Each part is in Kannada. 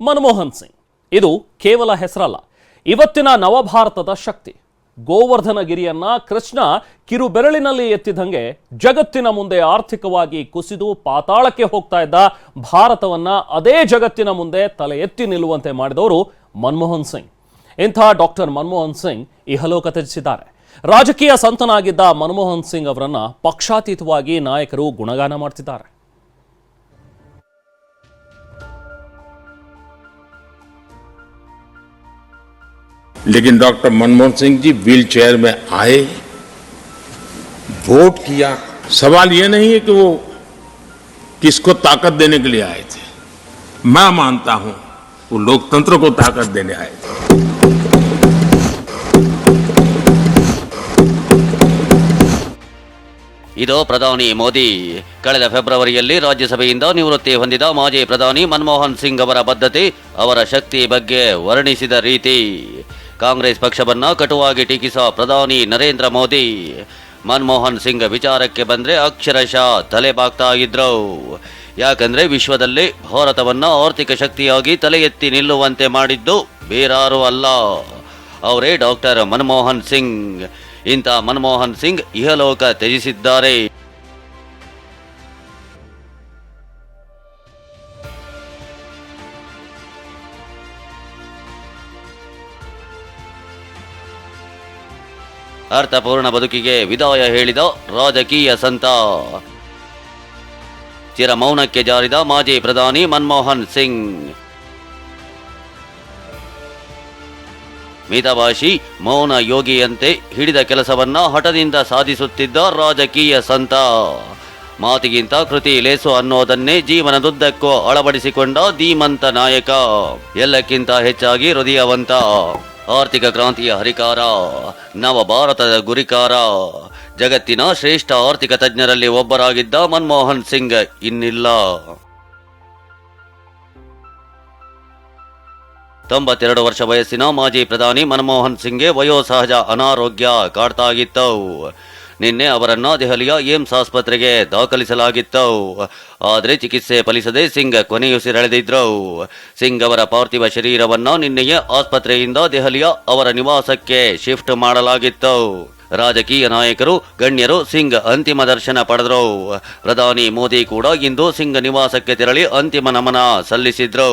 ಮನಮೋಹನ್ ಸಿಂಗ್. ಇದು ಕೇವಲ ಹೆಸರಲ್ಲ. ಇವತ್ತಿನ ನವಭಾರತದ ಶಕ್ತಿ. ಗೋವರ್ಧನಗಿರಿಯನ್ನ ಕೃಷ್ಣ ಕಿರುಬೆರಳಿನಲ್ಲಿ ಎತ್ತಿದಂಗೆ ಜಗತ್ತಿನ ಮುಂದೆ ಆರ್ಥಿಕವಾಗಿ ಕುಸಿದು ಪಾತಾಳಕ್ಕೆ ಹೋಗ್ತಾ ಇದ್ದ ಭಾರತವನ್ನ ಅದೇ ಜಗತ್ತಿನ ಮುಂದೆ ತಲೆ ಎತ್ತಿ ನಿಲ್ಲುವಂತೆ ಮಾಡಿದವರು ಮನಮೋಹನ್ ಸಿಂಗ್. ಇಂಥ ಡಾಕ್ಟರ್ ಮನಮೋಹನ್ ಸಿಂಗ್ ಇಹಲೋಕ ತ್ಯಜಿಸಿದ್ದಾರೆ. ರಾಜಕೀಯ ಸಂತನಾಗಿದ್ದ ಮನಮೋಹನ್ ಸಿಂಗ್ ಅವರನ್ನ ಪಕ್ಷಾತೀತವಾಗಿ ನಾಯಕರು ಗುಣಗಾನ ಮಾಡ್ತಿದ್ದಾರೆ. लेकिन doctor Manmohan Singh ji wheelchair में आए वोट किया सवाल ये नहीं है कि वो किसको ताकत देने के लिए आए थे मैं मानता हूं वो लोकतंत्र को ताकत देने आए थे ಇದು ಪ್ರಧಾನಿ ಮೋದಿ ಕಳೆದ ಫೆಬ್ರವರಿಯಲ್ಲಿ ರಾಜ್ಯಸಭೆಯಿಂದ ನಿವೃತ್ತಿ ಹೊಂದಿದ ಮಾಜಿ ಪ್ರಧಾನಿ ಮನಮೋಹನ್ ಸಿಂಗ್ ಅವರ ಬದ್ಧತೆ ಅವರ ಶಕ್ತಿ ಬಗ್ಗೆ ವರ್ಣಿಸಿದ ರೀತಿ ಕಾಂಗ್ರೆಸ್ ಪಕ್ಷವನ್ನು ಕಟುವಾಗಿ ಟೀಕಿಸುವ ಪ್ರಧಾನಿ ನರೇಂದ್ರ ಮೋದಿ. ಮನಮೋಹನ್ ಸಿಂಗ್ ವಿಚಾರಕ್ಕೆ ಬಂದರೆ ಅಕ್ಷರಶಃ ತಲೆಬಾಗ್ತಾ ಇದ್ರು. ಯಾಕಂದರೆ ವಿಶ್ವದಲ್ಲಿ ಭಾರತವನ್ನು ಆರ್ಥಿಕ ಶಕ್ತಿಯಾಗಿ ತಲೆ ಎತ್ತಿ ನಿಲ್ಲುವಂತೆ ಮಾಡಿದ್ದು ಬೇರಾರೂ ಅಲ್ಲ. ಅವರೇ ಡಾಕ್ಟರ್ ಮನಮೋಹನ್ ಸಿಂಗ್. ಇಂಥ ಮನಮೋಹನ್ ಸಿಂಗ್ ಇಹಲೋಕ ತ್ಯಜಿಸಿದ್ದಾರೆ. ಅರ್ಥಪೂರ್ಣ ಬದುಕಿಗೆ ವಿದಾಯ ಹೇಳಿದ ರಾಜಕೀಯ ಸಂತ. ಚಿರ ಮೌನಕ್ಕೆ ಜಾರಿದ ಮಾಜಿ ಪ್ರಧಾನಿ ಮನಮೋಹನ್ ಸಿಂಗ್. ಮಿತಭಾಷಿ, ಮೌನ ಯೋಗಿಯಂತೆ ಹಿಡಿದ ಕೆಲಸವನ್ನ ಹಠದಿಂದ ಸಾಧಿಸುತ್ತಿದ್ದ ರಾಜಕೀಯ ಸಂತ. ಮಾತಿಗಿಂತ ಕೃತಿ ಲೇಸು ಅನ್ನೋದನ್ನೇ ಜೀವನದುದ್ದಕ್ಕೂ ಅಳವಡಿಸಿಕೊಂಡ ಧೀಮಂತ ನಾಯಕ. ಎಲ್ಲಕ್ಕಿಂತ ಹೆಚ್ಚಾಗಿ ಹೃದಯವಂತ. ಆರ್ಥಿಕ ಕ್ರಾಂತಿಯ ಹರಿಕಾರ ನವ ಭಾರತದ ಗುರಿಕಾರ, ಜಗತ್ತಿನ ಶ್ರೇಷ್ಠ ಆರ್ಥಿಕ ತಜ್ಞರಲ್ಲಿ ಒಬ್ಬರಾಗಿದ್ದ ಮನಮೋಹನ್ ಸಿಂಗ್ ಇನ್ನಿಲ್ಲ. ತೊಂಬತ್ತೆರಡು ವರ್ಷ ವಯಸ್ಸಿನ ಮಾಜಿ ಪ್ರಧಾನಿ ಮನಮೋಹನ್ ಸಿಂಗ್ಗೆ ವಯೋಸಹಜ ಅನಾರೋಗ್ಯ ಕಾಡ್ತಾ ಇತ್ತು. ನಿನ್ನೆ ಅವರನ್ನು ದೆಹಲಿಯ ಏಮ್ಸ್ ಆಸ್ಪತ್ರೆಗೆ ದಾಖಲಿಸಲಾಗಿತ್ತು. ಆದರೆ ಚಿಕಿತ್ಸೆ ಫಲಿಸದೆ ಸಿಂಗ್ ಕೊನೆಯುಸಿರೆಳೆದಿದ್ರು ಸಿಂಗ್ ಅವರ ಪಾರ್ಥಿವ ಶರೀರವನ್ನು ನಿನ್ನೆಯೇ ಆಸ್ಪತ್ರೆಯಿಂದ ದೆಹಲಿಯ ಅವರ ನಿವಾಸಕ್ಕೆ ಶಿಫ್ಟ್ ಮಾಡಲಾಗಿತ್ತು. ರಾಜಕೀಯ ನಾಯಕರು, ಗಣ್ಯರು ಸಿಂಗ್ ಅಂತಿಮ ದರ್ಶನ ಪಡೆದರು. ಪ್ರಧಾನಿ ಮೋದಿ ಕೂಡ ಇಂದು ಸಿಂಗ್ ನಿವಾಸಕ್ಕೆ ತೆರಳಿ ಅಂತಿಮ ನಮನ ಸಲ್ಲಿಸಿದ್ರು.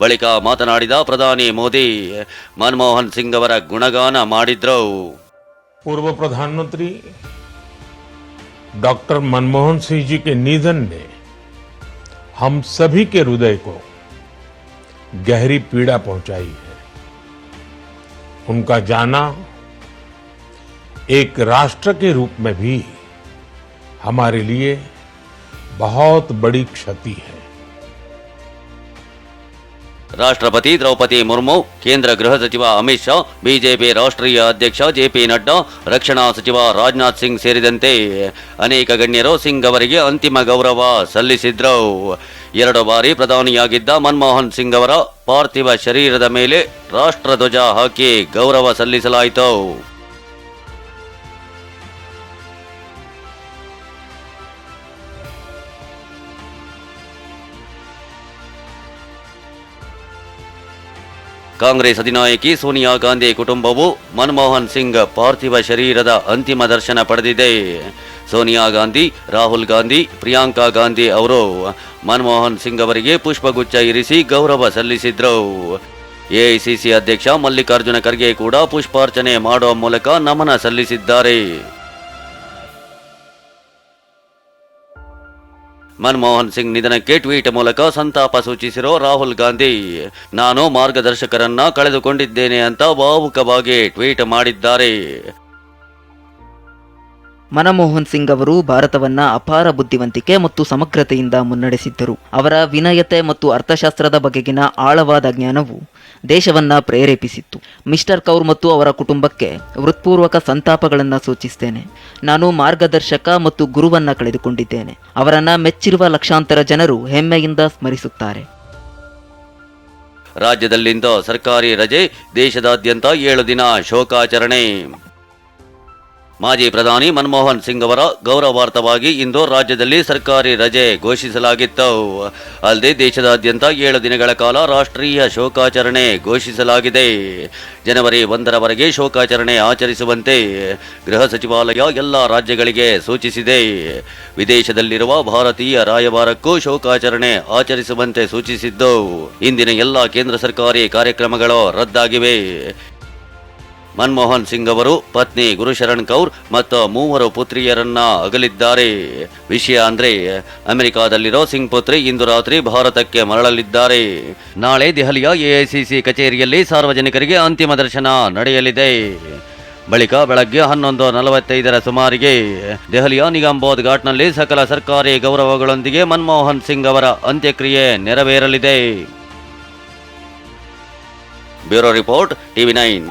ಬಳಿಕ ಮಾತನಾಡಿದ ಪ್ರಧಾನಿ ಮೋದಿ, ಮನಮೋಹನ್ ಸಿಂಗ್ ಅವರ ಗುಣಗಾನ ಮಾಡಿದ್ರು. पूर्व प्रधानमंत्री डॉक्टर मनमोहन सिंह जी के निधन ने हम सभी के हृदय को गहरी पीड़ा पहुंचाई है। उनका जाना एक राष्ट्र के रूप में भी हमारे लिए बहुत बड़ी क्षति है। ರಾಷ್ಟ್ರಪತಿ ದ್ರೌಪದಿ ಮುರ್ಮು, ಕೇಂದ್ರ ಗೃಹ ಸಚಿವ ಅಮಿತ್ ಶಾ, ಬಿಜೆಪಿ ರಾಷ್ಟ್ರೀಯ ಅಧ್ಯಕ್ಷ ಜೆಪಿ ನಡ್ಡಾ, ರಕ್ಷಣಾ ಸಚಿವ ರಾಜನಾಥ್ ಸಿಂಗ್ ಸೇರಿದಂತೆ ಅನೇಕ ಗಣ್ಯರು ಸಿಂಗ್ ಅವರಿಗೆ ಅಂತಿಮ ಗೌರವ ಸಲ್ಲಿಸಿದ್ರು. ಎರಡು ಬಾರಿ ಪ್ರಧಾನಿಯಾಗಿದ್ದ ಮನಮೋಹನ್ ಸಿಂಗ್ ಅವರ ಪಾರ್ಥಿವ ಶರೀರದ ಮೇಲೆ ರಾಷ್ಟ್ರಧ್ವಜ ಹಾಕಿ ಗೌರವ ಸಲ್ಲಿಸಲಾಯಿತು. ಕಾಂಗ್ರೆಸ್ ಅಧಿನಾಯಕಿ ಸೋನಿಯಾ ಗಾಂಧಿ ಕುಟುಂಬವು ಮನಮೋಹನ್ ಸಿಂಗ್ ಪಾರ್ಥಿವ ಶರೀರದ ಅಂತಿಮ ದರ್ಶನ ಪಡೆದಿದೆ. ಸೋನಿಯಾ ಗಾಂಧಿ, ರಾಹುಲ್ ಗಾಂಧಿ, ಪ್ರಿಯಾಂಕಾ ಗಾಂಧಿ ಅವರು ಮನಮೋಹನ್ ಸಿಂಗ್ ಅವರಿಗೆ ಪುಷ್ಪಗುಚ್ಛ ಇರಿಸಿ ಗೌರವ ಸಲ್ಲಿಸಿದ್ರು. ಎಐಸಿಸಿ ಅಧ್ಯಕ್ಷ ಮಲ್ಲಿಕಾರ್ಜುನ ಖರ್ಗೆ ಕೂಡ ಪುಷ್ಪಾರ್ಚನೆ ಮಾಡುವ ಮೂಲಕ ನಮನ ಸಲ್ಲಿಸಿದ್ದಾರೆ. ಮನಮೋಹನ್ ಸಿಂಗ್ ನಿಧನಕ್ಕೆ ಟ್ವೀಟ್ ಮೂಲಕ ಸಂತಾಪ ಸೂಚಿಸಿರೋ ರಾಹುಲ್ ಗಾಂಧಿ, ನಾನು ಮಾರ್ಗದರ್ಶಕರನ್ನ ಕಳೆದುಕೊಂಡಿದ್ದೇನೆ ಅಂತ ಭಾವುಕವಾಗಿ ಟ್ವೀಟ್ ಮಾಡಿದ್ದಾರೆ. ಮನಮೋಹನ್ ಸಿಂಗ್ ಅವರು ಭಾರತವನ್ನ ಅಪಾರ ಬುದ್ಧಿವಂತಿಕೆ ಮತ್ತು ಸಮಗ್ರತೆಯಿಂದ ಮುನ್ನಡೆಸಿದ್ದರು. ಅವರ ವಿನಯತೆ ಮತ್ತು ಅರ್ಥಶಾಸ್ತ್ರದ ಬಗೆಗಿನ ಆಳವಾದ ಜ್ಞಾನವು ದೇಶವನ್ನ ಪ್ರೇರೇಪಿಸಿತ್ತು. ಮಿಸ್ಟರ್ ಕೌರ್ ಮತ್ತು ಅವರ ಕುಟುಂಬಕ್ಕೆ ಹೃತ್ಪೂರ್ವಕ ಸಂತಾಪಗಳನ್ನು ಸೂಚಿಸ್ತೇನೆ. ನಾನು ಮಾರ್ಗದರ್ಶಕ ಮತ್ತು ಗುರುವನ್ನ ಕಳೆದುಕೊಂಡಿದ್ದೇನೆ. ಅವರನ್ನ ಮೆಚ್ಚಿರುವ ಲಕ್ಷಾಂತರ ಜನರು ಹೆಮ್ಮೆಯಿಂದ ಸ್ಮರಿಸುತ್ತಾರೆ. ರಾಜ್ಯದಲ್ಲಿಂದ ಸರ್ಕಾರಿ ರಜೆ ದೇಶದಾದ್ಯಂತ ಏಳು ದಿನ ಶೋಕಾಚರಣೆ. ಮಾಜಿ ಪ್ರಧಾನಿ ಮನಮೋಹನ್ ಸಿಂಗ್ ಅವರ ಗೌರವಾರ್ಥವಾಗಿ ಇಂದು ರಾಜ್ಯದಲ್ಲಿ ಸರ್ಕಾರಿ ರಜೆ ಘೋಷಿಸಲಾಗಿತ್ತು. ಅಲ್ಲದೆ ದೇಶದಾದ್ಯಂತ ಏಳು ದಿನಗಳ ಕಾಲ ರಾಷ್ಟ್ರೀಯ ಶೋಕಾಚರಣೆ ಘೋಷಿಸಲಾಗಿದೆ. ಜನವರಿ ಒಂದರವರೆಗೆ ಶೋಕಾಚರಣೆ ಆಚರಿಸುವಂತೆ ಗೃಹ ಸಚಿವಾಲಯ ಎಲ್ಲ ರಾಜ್ಯಗಳಿಗೆ ಸೂಚಿಸಿದೆ. ವಿದೇಶದಲ್ಲಿರುವ ಭಾರತೀಯ ರಾಯಭಾರಕ್ಕೂ ಶೋಕಾಚರಣೆ ಆಚರಿಸುವಂತೆ ಸೂಚಿಸಿದ್ದು, ಇಂದಿನ ಎಲ್ಲ ಕೇಂದ್ರ ಸರ್ಕಾರಿ ಕಾರ್ಯಕ್ರಮಗಳು ರದ್ದಾಗಿವೆ. ಮನಮೋಹನ್ ಸಿಂಗ್ ಅವರು, ಪತ್ನಿ ಗುರುಶರಣ್ ಕೌರ್ ಮತ್ತು ಮೂವರು ಪುತ್ರಿಯರನ್ನ ಅಗಲಿದ್ದಾರೆ. ವಿಷಯ ಅಂದ್ರೆ, ಅಮೆರಿಕಾದಲ್ಲಿರೋ ಸಿಂಗ್ ಪುತ್ರಿ ಇಂದು ರಾತ್ರಿ ಭಾರತಕ್ಕೆ ಮರಳಲಿದ್ದಾರೆ. ನಾಳೆ ದೆಹಲಿಯ ಎಐಸಿಸಿ ಕಚೇರಿಯಲ್ಲಿ ಸಾರ್ವಜನಿಕರಿಗೆ ಅಂತಿಮ ದರ್ಶನ ನಡೆಯಲಿದೆ. ಬಳಿಕ ಬೆಳಗ್ಗೆ ಹನ್ನೊಂದು ನಲವತ್ತೈದರ ಸುಮಾರಿಗೆ ದೆಹಲಿಯ ನಿಗಮ್ಬೋಧ್ ಘಾಟ್ನಲ್ಲಿ ಸಕಲ ಸರ್ಕಾರಿ ಗೌರವಗಳೊಂದಿಗೆ ಮನಮೋಹನ್ ಸಿಂಗ್ ಅವರ ಅಂತ್ಯಕ್ರಿಯೆ ನೆರವೇರಲಿದೆ. Bureau report, TV nine.